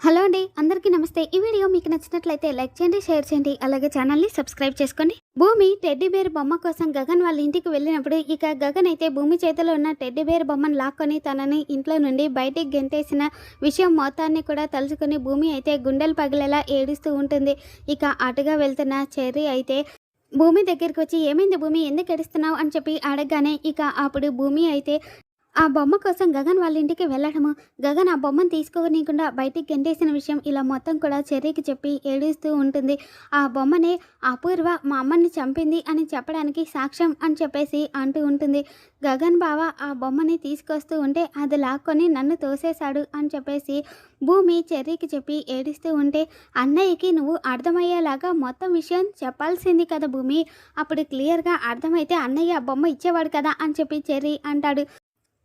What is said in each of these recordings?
Hello అండి అందరికీ నమస్తే. ఈ వీడియో మీకు నచ్చినట్లయితే లైక్ చేయండి షేర్ చేయండి అలాగే ఛానల్ని సబ్స్క్రైబ్ చేసుకోండి. భూమి టెడ్డీ బేర్ బొమ్మ కోసం గగన్ వాళ్ళ ఇంటికి వెళ్ళినప్పుడు ఇక గగన్ అయితే భూమి చేతిలో ఉన్న టెడ్డీ బేర్ బొమ్మను లాక్కొని తనని ఇంట్లో నుండి బయటికి గెంటేసిన విషయం మొత్తాన్ని కూడా తలుచుకుని భూమి అయితే గుండెలు పగిలేలా ఏడుస్తూ ఉంటుంది. ఇక అటుగా వెళ్తున్న చెర్రీ అయితే భూమి దగ్గరికి వచ్చి ఏమైంది భూమి? ఎందుకు ఎడుస్తున్నావు అని చెప్పి అడగగానే ఇక అప్పుడు భూమి అయితే ఆ బొమ్మ కోసం గగన్ వాళ్ళ ఇంటికి వెళ్ళడము. గగన్ ఆ బొమ్మను తీసుకోనీయకుండా బయటికి గెంటేసిన విషయం ఇలా మొత్తం కూడా చెర్రీకి చెప్పి ఏడుస్తూ ఉంటుంది. ఆ బొమ్మనే అపూర్వ మా అమ్మని చంపింది అని చెప్పడానికి సాక్ష్యం అని చెప్పేసి అంటూ ఉంటుంది. గగన్ బావ ఆ బొమ్మని తీసుకొస్తూ ఉంటే అది లాక్కొని నన్ను తోసేశాడు అని చెప్పేసి భూమి చెర్రీకి చెప్పి ఏడుస్తూ ఉంటే అన్నయ్యకి నువ్వు అర్థమయ్యేలాగా మొత్తం విషయం చెప్పాల్సింది కదా భూమి. అప్పుడు క్లియర్గా అర్థమైతే అన్నయ్య ఆ బొమ్మ ఇచ్చేవాడు కదా అని చెప్పి చెర్రీ అంటాడు.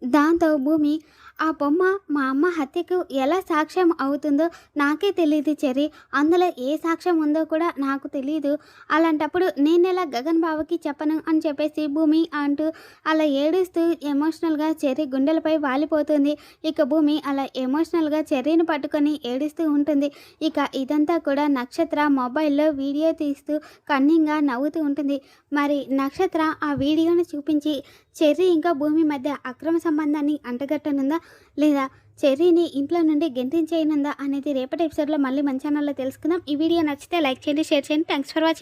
దాంతో భూమి ఆ బొమ్మ మా అమ్మ హత్యకు ఎలా సాక్ష్యం అవుతుందో నాకే తెలియదు చెరి అందులో ఏ సాక్ష్యం ఉందో కూడా నాకు తెలియదు అలాంటప్పుడు నేను ఎలా గగన్ బావకి చెప్పను అని చెప్పేసి భూమి అంటూ అలా ఏడుస్తూ ఎమోషనల్గా చెర్రీ గుండెలపై వాలిపోతుంది. ఇక భూమి అలా ఎమోషనల్గా చెర్రీని పట్టుకొని ఏడుస్తూ ఉంటుంది. ఇక ఇదంతా కూడా నక్షత్ర మొబైల్లో వీడియో తీస్తూ కన్నింగా నవ్వుతూ ఉంటుంది. మరి నక్షత్ర ఆ వీడియోని చూపించి చెర్రీ ఇంకా భూమి మధ్య అక్రమ సంబంధాన్ని అంటగట్టనుందా? లేదా చెర్రీని ఇంట్లో నుండి గెంతించేయనుందా అనేది రేపటి ఎపిసోడ్లో మళ్ళీ మంచి ఛానల్లో తెలుసుకుందాం. ఈ వీడియో నచ్చితే లైక్ చేయండి షేర్ చేయండి. Thanks for watching